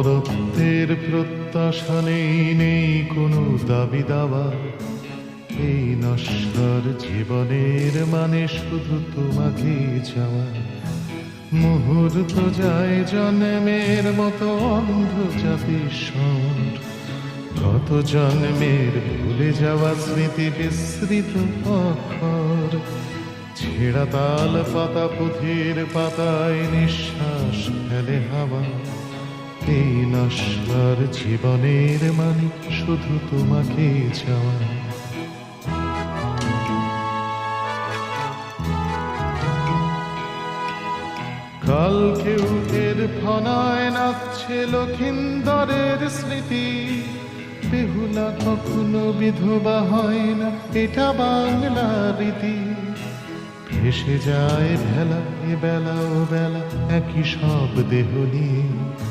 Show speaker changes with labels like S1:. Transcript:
S1: অমরত্বের প্রত্যাশা নেই নেই কোনো দাবি দাওয়া। এই নশ্বর জীবনের মানে শুধু তোমাকে যাওয়া মুহূর্ত যায় জন্মের মতো অন্ধ স্বর কত জন্মের ভুলে যাওয়া স্মৃতি বিস্মৃত অক্ষর। ছেঁড়া তাল পাতা পুঁথির পাতায় নিঃশ্বাস ফেলে হাওয়া। এই নশ্বর জীবনের মানে শুধু তোমাকে যাওয়া কালকে উঠের ফনায় নাচছে লক্ষিন্দরের স্মৃতি। বেহুলা কখনো বিধবা হয় না, এটা বাংলা রীতি। ভেসে যায় ভেলা, এ বেলা ও বেলা, একই সব দেহ নিয়ে।